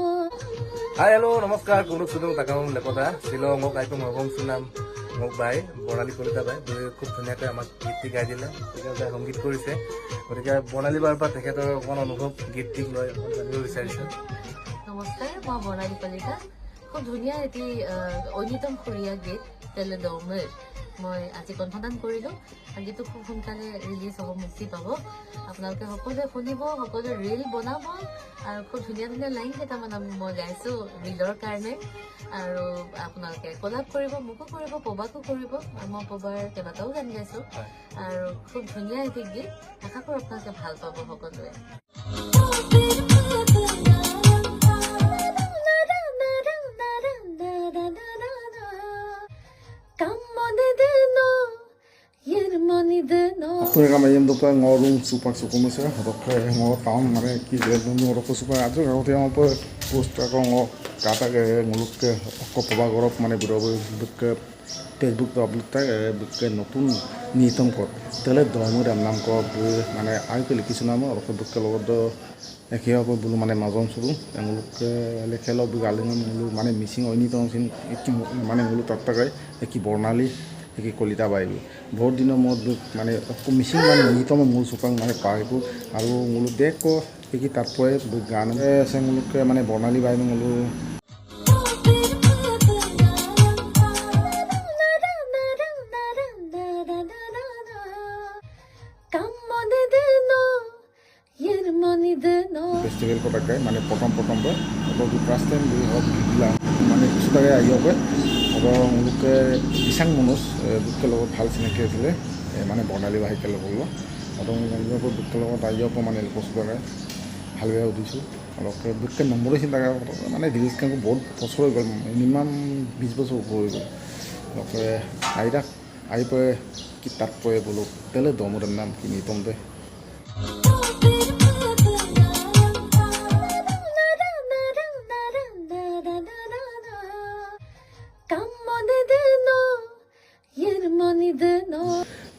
Hai halo namaskar kuruk sudung takam লেপতা শ্বিলঙক আইকো মৰম সুনাম মোক বাই, বৰ্ণালী কলিতা বাই খুব ধুনীয়াকৈ আমাক গীতটি গাই দিলে গতিকে সংগীত কৰিছে। গতিকে বৰ্ণালী বাৰ পৰা তেখেতৰ অকণ অনুভৱ গীতটিক লৈ জানিব বিচাৰিছোঁ। নমস্কাৰ, মই বৰ্ণালী কলিতা। খুব ধুনীয়া এটি ঐনিতম সুৰীয়া গীত তেলে দৌমেৰ মই আজি কণ্ঠদান কৰিলোঁ। আৰু গীতটো খুব সোনকালে ৰিলিজ হ'ব মুক্তি পাব। আপোনালোকে সকলোৱে শুনিব সকলোৱে ৰিল বনাব আৰু খুব ধুনীয়া ধুনীয়া লাইন কেইটামান মই গাইছোঁ ৰিলৰ কাৰণে। আৰু আপোনালোকে কলাপ কৰিব মোকো কৰিব পবাকো কৰিব। মই পবাৰ কেইবাটাও গান গাইছোঁ। আৰু খুব ধুনীয়া এটি গীত। আশা কৰোঁ আপোনালোকে ভাল পাব সকলোৱে। Apa post aku ngor kata ke nguluk ke aku papa gorok mana berapa buka Facebook তো আপলোড নতুন নিতম কর তাহলে দমুর নাম কর মানে আই পেলে কিছু নাম আর বুকে লগত একে হ'ব বোলো মানে মাজম চলো এওঁলোকে লেখে গালিঙ মোলো মানে মিচিং অন্যতম চিন মানে মোলো তাত তাকাই কি বৰ্ণালী কি কলিতা বাইবি। বহুত দিনৰ মূৰত মানে মিচিং মানে অন্যতম মূল চুপাং মানে পাইবো। আৰু মোলো দেখ কি তাত পৰে গান আছে মোলোকে মানে বৰ্ণালী বাইবি মোলো। ফেষ্টিভেল কটাকে মানে প্ৰথম প্ৰথমতে অত ফাৰ্ষ্ট টাইম মানে কিছু আহি অত মোলোকে ইচাং মনোজ বুকে লগত ভালো চিনাকি আছিলে মানে বৰ্ণালী বাহিকে লগত অত বুকে লগত আহি মানে বস্তু তাকে ভালকৈ সুধিছোঁ। অলপকে বুকে নম্বৰ চিন্তা মানে ৰিলিজ কামটো বহুত বছৰ হৈ গ'ল, মিনিমাম বিছ বছৰ ওপৰ হৈ গ'ল। অলপকে আহি থাক আহি পৰে, কি তাত পৰে বোলো, তেলে দমোৰ নাম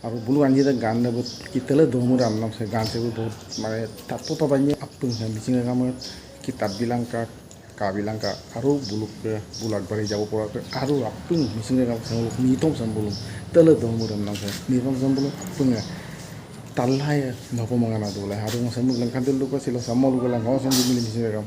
আৰু বোলো আনি গান নেব কিতালে দমুর আনলাম সে গান সেগুলো বহুত মানে তাতো তো বানিয়ে আপন মিচিং কামত কি তাত বিলাংকা, কা বিলাংকা আৰু বুলুকে বুল আগবাঢ়ি যাব পৰাকৈ আৰু আপন মিচিং সেগুলো নিতম চাম বলুম তেলে দমুর আনলাম সে নিতম চাম বলুম আপন nadulay harung sa muglang kantil ko sila sa mall ko lang ako sa bumili mising kam